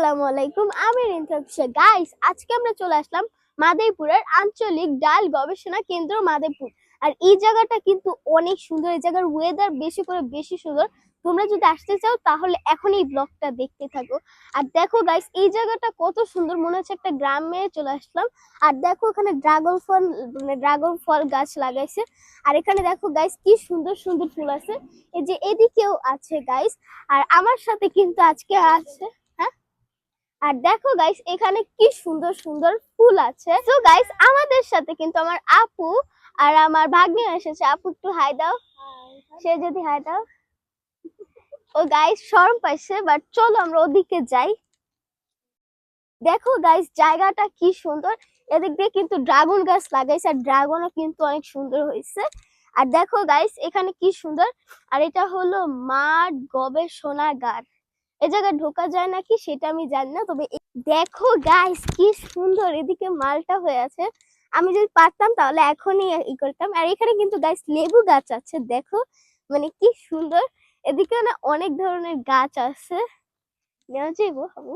আসসালামু আলাইকুম, আমি রিন্থা গাইস আজকে আমরা চলে আসলাম মাদারীপুরের আঞ্চলিক ডাল গবেষণা কেন্দ্র মাদারীপুর আর এই জায়গাটা কিন্তু অনেক সুন্দর, এই জায়গার ওয়েদার বেশি করে বেশি সুন্দর। তোমরা যদি আসতে চাও, তাহলে এখন এই ব্লগটা দেখতে থাকো। আর দেখো গাইস এই জায়গাটা কত সুন্দর, মনে হচ্ছে একটা গ্রামে চলে আসলাম। আর দেখো, এখানে ড্রাগন ফল মানে ড্রাগন ফল গাছ লাগাইছে। আর এখানে দেখো গাইস কি সুন্দর সুন্দর ফুল আছে। এই যে এদিকেও আছে গাইস আর আমার সাথে কিন্তু আজকে আছে আর দেখো গাইস এখানে কি সুন্দর সুন্দর ফুল আছে। তো গাইস আমাদের সাথে কিন্তু আমার আপু আর আমার ভাগ্নি এসেছে। আপু একটু হাই দাও। সে যদি হাই দাও। ও গাইস শরম পাইছে বাট চলো আমরা ওদিকে যাই। দেখো গাইস জায়গাটা কি সুন্দর। এদিক দিয়ে কিন্তু ড্রাগন গাছ লাগাইছে আর ড্রাগনও কিন্তু অনেক সুন্দর হয়েছে আর দেখো গাইস এখানে কি সুন্দর। আর এটা হলো মাঠ গবেষণাগার। এ জায়গায় ঢোকা যায় নাকি সেটা আমি জানি না। তবে দেখো গাইস কি সুন্দর এদিকে মালটা হয়ে আছে। আমি যদি পারতাম তাহলে এখনই ই করতাম। আর এখানে কিন্তু গাইস লেবু গাছ আছে দেখো। মানে কি সুন্দর। এদিকে না অনেক ধরনের গাছ আছে। নেওয়া যাইবো হাবু।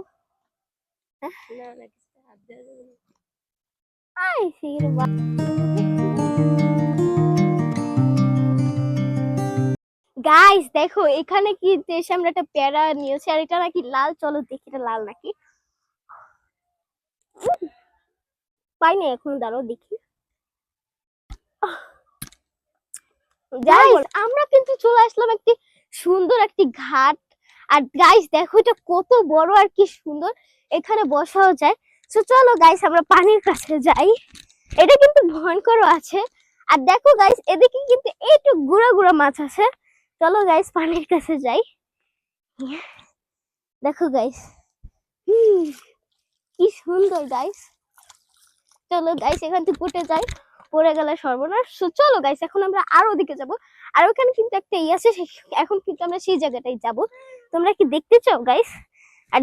আই সি গাইস দেখো এখানে কি দেশে আমরা একটা প্যারা নিয়েছি আর এটা নাকি লাল চলো দেখি এটা লাল নাকি। উম, পাই না এখন দাঁড়াও দেখি। আমরা কিন্তু চলে আসলাম একটি সুন্দর একটি ঘাট। আর গাইস দেখো এটা কত বড় আর কি সুন্দর এখানে বসাও যায়। তো চলো গাইস আমরা পানির কাছে যাই। এটা কিন্তু ভয়ঙ্কর আছে। আর দেখো গাইস এদিকে কিন্তু একটু গুড়া গুড়া মাছ আছে। চলো গাইস পানির কাছে যাই। দেখো গাইস কি সুন্দর গাইস চলো গাইস এখান থেকে উঠে যাই। পড়ে গেলে সর্বনাশ। চলো গাইস এখন আমরা আরও ওদিকে যাব। আর ওখানে কিন্তু একটা ই আছে, সে- এখন কিন্তু আমরা সেই জায়গাটাই যাব। তোমরা কি দেখতে চাও গাইস আর